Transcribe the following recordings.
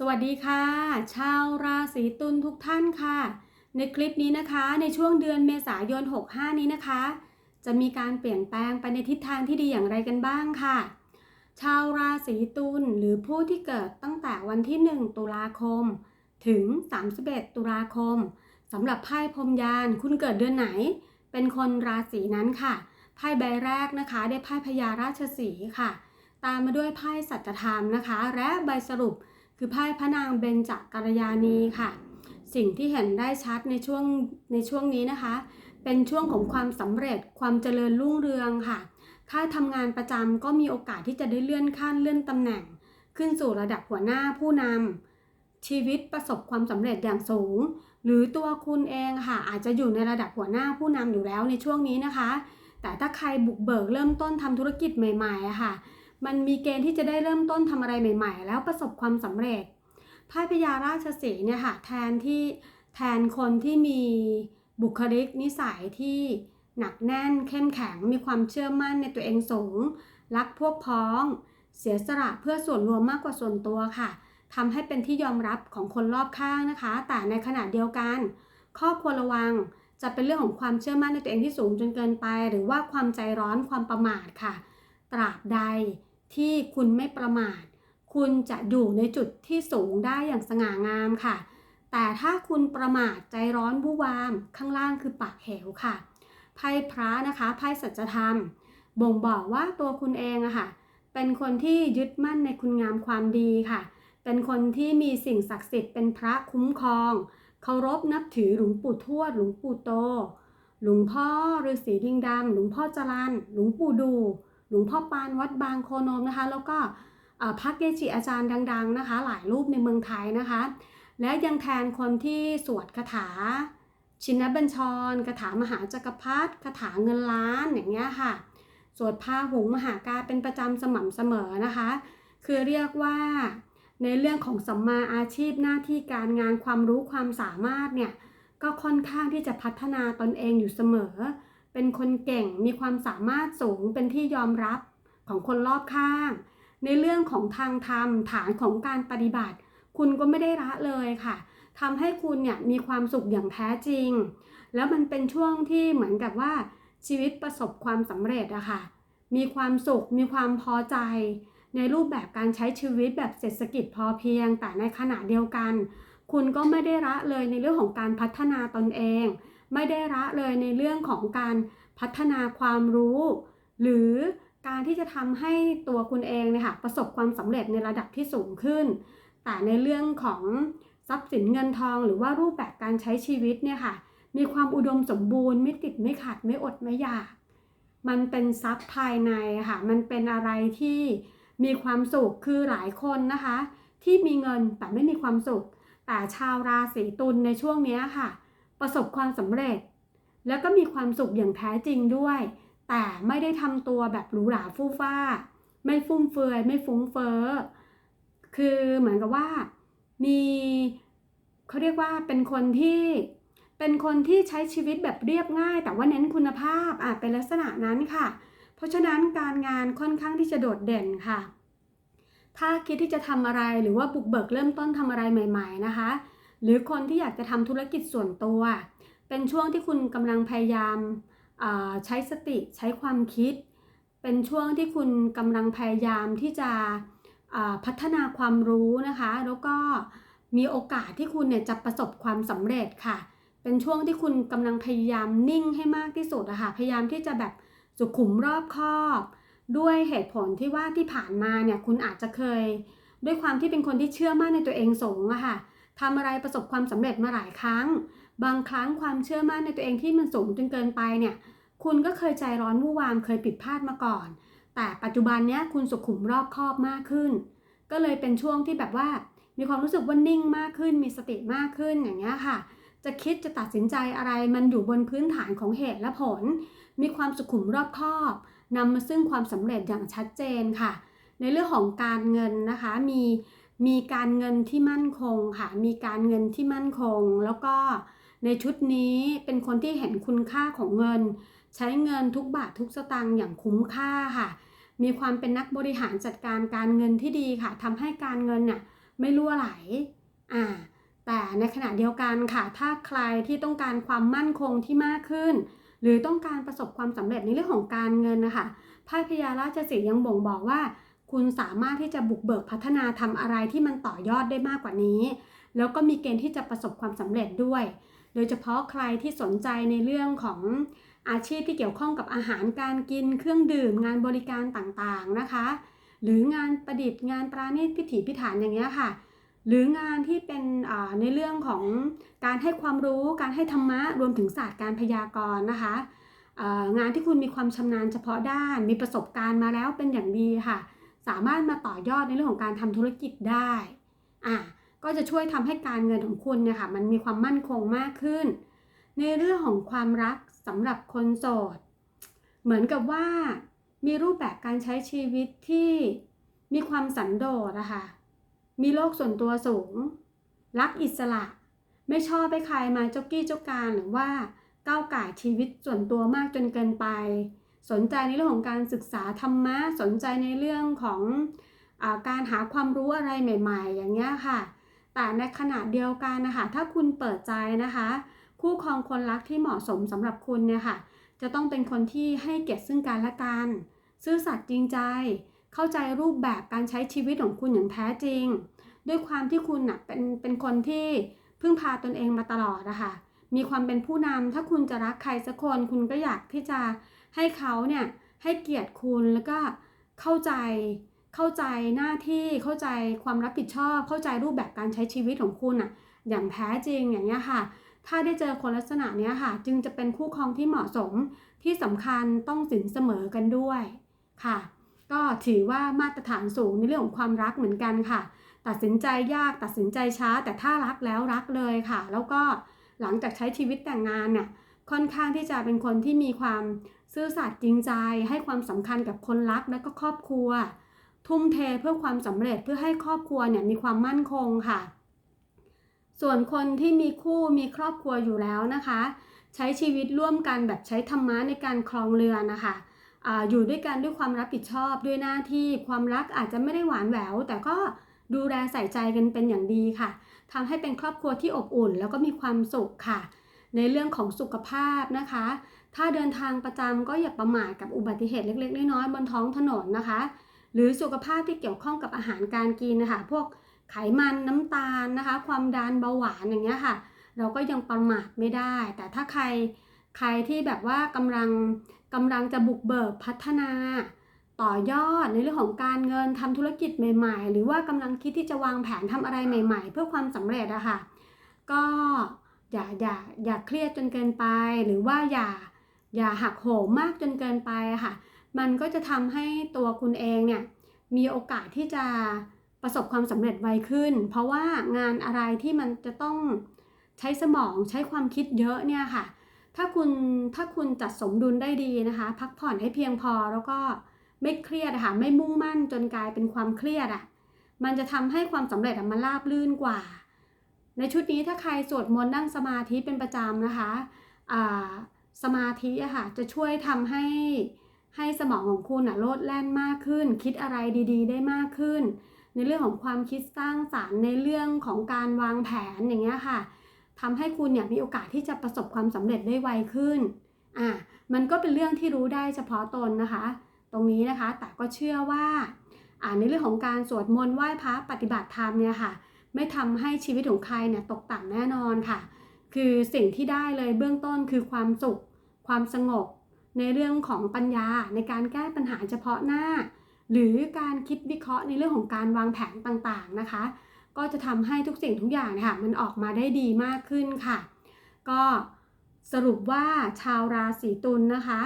สวัสดีค่ะ ชาวราศีตุลทุกท่านค่ะ ในคลิปนี้นะคะ ในช่วงเดือนเมษายน 65 นี้นะคะ จะมีการเปลี่ยนแปลงไปในทิศทางที่ดีอย่างไรกันบ้างค่ะ ชาวราศีตุลหรือผู้ที่เกิดตั้งแต่วันที่ 1 ตุลาคม ถึง 31 ตุลาคมสำหรับไพ่พรมยานคุณเกิดเดือนไหน เป็นคนราศีนั้นค่ะไพ่ใบแรกนะคะได้ไพ่พญาราชสีค่ะ ตามมาด้วยไพ่สัจธรรมนะคะ และใบสรุป คือไพ่พระนางเบญจกัลยาณีค่ะ สิ่งที่เห็นได้ชัดในช่วงในช่วงนี้นะคะ เป็นช่วงของความสำเร็จความเจริญรุ่งเรืองค่ะถ้าทำงานประจำก็มีโอกาสที่จะได้เลื่อนขั้นเลื่อนตำแหน่ง ขึ้นสู่ระดับหัวหน้าผู้นำชีวิตประสบความสำเร็จอย่างสูง หรือตัวคุณเองค่ะ อาจจะอยู่ในระดับหัวหน้าผู้นำอยู่แล้วในช่วงนี้นะคะ แต่ถ้าใครบุกเบิกเริ่มต้นทำธุรกิจใหม่ๆค่ะ มันมีเกณฑ์ที่จะได้เริ่มต้นทำอะไรใหม่ ๆ แล้วประสบความสำเร็จไพ่พญาราชสีเนี่ยค่ะแทนที่แทนคนที่มีบุคลิกนิสัยที่หนักแน่นเข้มแข็งมีความเชื่อมั่นในตัวเองสูง รักพวกพ้อง เสียสละเพื่อส่วนรวมมากกว่าส่วนตัวค่ะทำให้เป็นที่ยอมรับของคนรอบข้างนะคะ แต่ในขณะเดียวกัน ข้อควรระวังจะเป็นเรื่องของความเชื่อมั่นในตัวเองที่สูงจนเกินไป หรือว่าความใจร้อนความประมาทค่ะ ตราบใด ที่คุณไม่ประมาท คุณจะอยู่ในจุดที่สูงได้อย่างสง่างามค่ะ แต่ถ้าคุณประมาทใจร้อนบูวามข้างล่างคือปากเหวค่ะ ไพ่พระนะคะไพ่สัจธรรม บ่งบอกว่าตัวคุณเองอะค่ะ เป็นคนที่ยึดมั่นในคุณงามความดีค่ะ เป็นคนที่มีสิ่งศักดิ์สิทธิ์เป็นพระคุ้มครองเคารพนับถือหลวงปู่ทวดหลวงปู่โต หลวงพ่อฤาษีดิงดำหลวงพ่อจรันหลวงปู่ดู หลวงพ่อปานวัดบางโคนมนะคะ แล้วก็พระเกจิอาจารย์ดัง ๆนะคะ หลายรูปในเมืองไทยนะคะ และยังแทนคนที่สวดคาถา ชินบัญชรคาถามหาจักรพรรดิคาถาเงินล้านอย่างเงี้ยค่ะ สวดพาหุงมหากาเป็นประจำสม่ำเสมอนะคะ คือเรียกว่าในเรื่องของสัมมาอาชีพหน้าที่การงานความรู้ความสามารถเนี่ยก็ค่อนข้างที่จะพัฒนาตนเองอยู่เสมอ เป็นคนเก่งมีความสามารถสูงเป็นที่ยอมรับของคนรอบข้าง ในเรื่องของทางธรรมฐานของการปฏิบัติ คุณก็ไม่ได้ละเลยค่ะทำให้คุณเนี่ยมีความสุขอย่างแท้จริง แล้วมันเป็นช่วงที่เหมือนกับว่าชีวิตประสบความสำเร็จอะค่ะ มีความสุข มีความพอใจ ในรูปแบบการใช้ชีวิตแบบเศรษฐกิจพอเพียง แต่ในขณะเดียวกัน คุณก็ไม่ได้ละเลยในเรื่องของการพัฒนาตนเอง ไม่ได้ละเลยในเรื่องของการพัฒนาความรู้ หรือการที่จะทำให้ตัวคุณเองเนี่ยค่ะประสบความสำเร็จในระดับที่สูงขึ้น แต่ในเรื่องของทรัพย์สินเงินทองหรือว่ารูปแบบการใช้ชีวิตเนี่ยค่ะ มีความอุดมสมบูรณ์ไม่ติดไม่ขัดไม่อดไม่อยาก มันเป็นทรัพย์ภายในค่ะ มันเป็นอะไรที่มีความสุขคือหลายคนนะคะ ที่มีเงินแต่ไม่มีความสุข แต่ชาวราศีตุลในช่วงนี้ค่ะ ประสบความสำเร็จ แล้วก็มีความสุขอย่างแท้จริงด้วย แต่ไม่ได้ทำตัวแบบหรูหราฟู่ฟ้า ไม่ฟุ่มเฟือยไม่ฟุ้งเฟ้อคือเหมือนกับว่า มีเขาเรียกว่าเป็นคนที่เป็นคนที่ใช้ชีวิตแบบเรียบง่าย แต่ว่าเน้นคุณภาพอาจเป็นลักษณะนั้นค่ะ เพราะฉะนั้นการงานค่อนข้างที่จะโดดเด่นค่ะ ถ้าคิดที่จะทำอะไรหรือว่าบุกเบิกเริ่มต้นทำอะไรใหม่ ๆ นะคะ หรือคนที่อยากจะทำธุรกิจส่วนตัว เป็นช่วงที่คุณกำลังพยายามใช้สติใช้ความคิด เป็นช่วงที่คุณกำลังพยายามที่จะพัฒนาความรู้นะคะ แล้วก็มีโอกาสที่คุณเนี่ยจะประสบความสำเร็จค่ะ เป็นช่วงที่คุณกำลังพยายามนิ่งให้มากที่สุดอะค่ะพยายามที่จะแบบสุขุมรอบคอบ ด้วยเหตุผลที่ว่าที่ผ่านมาเนี่ยคุณอาจจะเคย ด้วยความที่เป็นคนที่เชื่อมั่นในตัวเองสูงอะค่ะ ทำอะไรประสบความสำเร็จมาหลายครั้ง บางครั้งความเชื่อมั่นในตัวเองที่มันสูงจนเกินไปเนี่ย คุณก็เคยใจร้อนวุ่วามเคยผิดพลาดมาก่อน แต่ปัจจุบันเนี้ยคุณสุขุมรอบคอบมากขึ้น ก็เลยเป็นช่วงที่แบบว่า มีความรู้สึกว่านิ่งมากขึ้น มีสติมากขึ้นอย่างเงี้ยค่ะ จะคิดจะตัดสินใจอะไรมันอยู่บนพื้นฐานของเหตุและผล มีความสุขุมรอบคอบนำมาซึ่งความสำเร็จอย่างชัดเจนค่ะ ในเรื่องของการเงินนะคะมี มีการเงินที่มั่นคงค่ะ มีการเงินที่มั่นคง แล้วก็ในชุดนี้เป็นคนที่เห็นคุณค่าของเงิน ใช้เงินทุกบาททุกสตางค์อย่างคุ้มค่าค่ะ มีความเป็นนักบริหารจัดการการเงินที่ดีค่ะทำให้การเงินเนี่ยไม่รั่วไหลอ่าแต่ในขณะเดียวกันค่ะ ถ้าใครที่ต้องการความมั่นคงที่มากขึ้น หรือต้องการประสบความสำเร็จในเรื่องของการเงินนะคะไพ่พญาราชสียังบ่งบอกว่า คุณสามารถที่จะบุกเบิกพัฒนาทำอะไรที่มันต่อยอดได้มากกว่านี้ แล้วก็มีเกณฑ์ที่จะประสบความสำเร็จด้วย โดยเฉพาะใครที่สนใจในเรื่องของอาชีพที่เกี่ยวข้องกับอาหารการกิน เครื่องดื่ม งานบริการต่างๆนะคะ หรืองานประดิษฐ์งานปราณีตพิถีพิถันอย่างเงี้ยค่ะ หรืองานที่เป็นในเรื่องของการให้ความรู้การให้ธรรมะรวมถึงศาสตร์การพยากรณ์นะคะงานที่คุณมีความชำนาญเฉพาะด้าน มีประสบการณ์มาแล้วเป็นอย่างดีค่ะ สามารถมาต่อยอดในเรื่องของการทำธุรกิจได้อะก็จะช่วยทำให้การเงินของคุณเนี่ยค่ะมันมีความมั่นคงมากขึ้น ในเรื่องของความรักสำหรับคนโสด เหมือนกับว่ามีรูปแบบการใช้ชีวิตที่มีความสันโดษนะคะมีโลกส่วนตัวสูง รักอิสระ ไม่ชอบให้ใครมาเจ้ากี้เจ้าการหรือว่าก้าวไก่ชีวิตส่วนตัวมากจนเกินไป สนใจในเรื่องของการศึกษาธรรมะ สนใจในเรื่องของอการหาความรู้อะไรใหม่ ๆ อย่างเงี้ยค่ะ แต่ในขณะเดียวกันนะคะ ถ้าคุณเปิดใจนะคะ คู่ครองคนรักที่เหมาะสมสำหรับคุณเนี่ยค่ะ จะต้องเป็นคนที่ให้เกียรติซึ่งกันและกัน ซื่อสัตย์จริงใจ เข้าใจรูปแบบการใช้ชีวิตของคุณอย่างแท้จริง ด้วยความที่คุณน่ะเป็นเป็นคนที่พึ่งพาตนเองมาตลอดนะคะ มีความเป็นผู้นำถ้าคุณจะรักใครสักคน คุณก็อยากที่จะให้เขาเนี่ยให้เกียรติคุณแล้วก็เข้าใจเข้าใจหน้าที่เข้าใจความรับผิดชอบ เข้าใจรูปแบบการใช้ชีวิตของคุณอะอย่างแท้จริงอย่างเงี้ยค่ะ ถ้าได้เจอคนลักษณะเนี้ยค่ะ จึงจะเป็นคู่ครองที่เหมาะสมที่สำคัญต้องสินเสมอกันด้วยค่ะ ก็ถือว่ามาตรฐานสูงในเรื่องของความรักเหมือนกันค่ะ ตัดสินใจยากตัดสินใจช้า แต่ถ้ารักแล้วรักเลยค่ะ แล้วก็ หลังจากใช้ชีวิตแต่งงานเนี่ยค่อนข้างที่จะเป็นคนที่มีความซื่อสัตย์จริงใจ ให้ความสำคัญกับคนรักและก็ครอบครัว ทุ่มเทเพื่อความสำเร็จเพื่อให้ครอบครัวเนี่ยมีความมั่นคงค่ะ ส่วนคนที่มีคู่มีครอบครัวอยู่แล้วนะคะ ใช้ชีวิตร่วมกันแบบใช้ธรรมะในการคลองเรือนะคะออยู่ด้วยกันด้วยความรับผิดชอบด้วยหน้าที่ความรักอาจจะไม่ได้หวานแหววแต่ก็ดูแลใส่ใจกันเป็นอย่างดีค่ะ ทำให้เป็นครอบครัวที่อบอุ่น แล้วก็มีความสุขค่ะ ในเรื่องของสุขภาพนะคะ ถ้าเดินทางประจำก็อย่าประมาทกับอุบัติเหตุเล็ก ๆ น้อยๆบนท้องถนนนะคะ หรือสุขภาพที่เกี่ยวข้องกับอาหารการกินนะคะพวกไขมันน้ำตาลนะคะ ความดันเบาหวานอย่างเงี้ยค่ะ เราก็ยังประมาทไม่ได้ แต่ถ้าใครใครที่แบบว่ากำลังกำลังจะบุกเบิกพัฒนา ต่อยอดในเรื่องของการเงินทำธุรกิจใหม่ ๆ หรือว่ากำลังคิดที่จะวางแผนทำอะไรใหม่ ๆ เพื่อความสำเร็จอะค่ะ ก็อย่าอย่าอย่าเครียดจนเกินไป หรือว่าอย่าอย่าหักโหมมากจนเกินไปค่ะ มันก็จะทำให้ตัวคุณเองเนี่ยมีโอกาสที่จะประสบความสำเร็จไวขึ้น เพราะว่างานอะไรที่มันจะต้องใช้สมองใช้ความคิดเยอะเนี่ยค่ะ ถ้าคุณถ้าคุณจัดสมดุลได้ดีนะคะ พักผ่อนให้เพียงพอแล้วก็ ไม่เครียดอะค่ะไม่มุ่งมั่นจนกลายเป็นความเครียดอะมันจะทำให้ความสำเร็จมันราบลื่นกว่า ในชุดนี้ถ้าใครสวดมนต์นั่งสมาธิเป็นประจำนะคะสมาธิอะค่ะจะช่วยทำให้ให้สมองของคุณอะโลดแล่นมากขึ้น คิดอะไรดีๆ ได้มากขึ้น ในเรื่องของความคิดสร้างสารรค์ในเรื่องของการวางแผนอย่างเงี้ยค่ะทำให้คุณเนี่ยมีโอกาสที่จะประสบความสำเร็จได้ไวขึ้นอะมันก็เป็นเรื่องที่รู้ได้เฉพาะตนนะคะ ตรงนี้นะคะ แต่ก็เชื่อว่าในเรื่องของการสวดมนต์ไหว้พระปฏิบัติธรรมเนี่ยค่ะ ไม่ทำให้ชีวิตของใครเนี่ยตกต่ำแน่นอนค่ะ คือสิ่งที่ได้เลยเบื้องต้นคือความสุข ความสงบ ในเรื่องของปัญญาในการแก้ปัญหาเฉพาะหน้า หรือการคิดวิเคราะห์ในเรื่องของการวางแผนต่างๆนะคะ ก็จะทำให้ทุกสิ่งทุกอย่างค่ะมันออกมาได้ดีมากขึ้นค่ะ ก็สรุปว่าชาวราศีตุลนนะคะ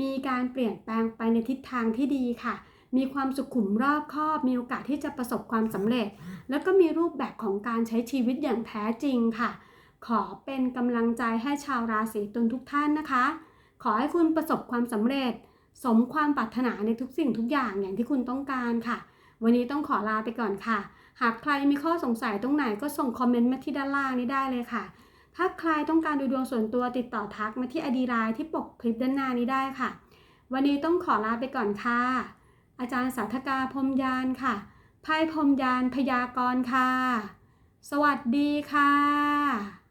มีการเปลี่ยนแปลงไปในทิศทางที่ดีค่ะ มีความสุขุมรอบคอบ มีโอกาสที่จะประสบความสำเร็จ แล้วก็มีรูปแบบของการใช้ชีวิตอย่างแท้จริงค่ะ ขอเป็นกำลังใจให้ชาวราศีตุลทุกท่านนะคะ ขอให้คุณประสบความสำเร็จ สมความปรารถนาในทุกสิ่งทุกอย่างอย่างที่คุณต้องการค่ะ วันนี้ต้องขอลาไปก่อนค่ะ หากใครมีข้อสงสัยตรงไหนก็ส่งคอมเมนต์มาที่ด้านล่างนี้ได้เลยค่ะ ถ้าใครต้องการดูดวงส่วนตัวติดต่อทักมาที่อดีไลน์ที่ปกคลิปด้านหน้านี้ได้ค่ะ วันนี้ต้องขอลาไปก่อนค่ะ อาจารย์สาธกาพรมยานค่ะไพ่พรมยานพยากรณ์ค่ะ สวัสดีค่ะ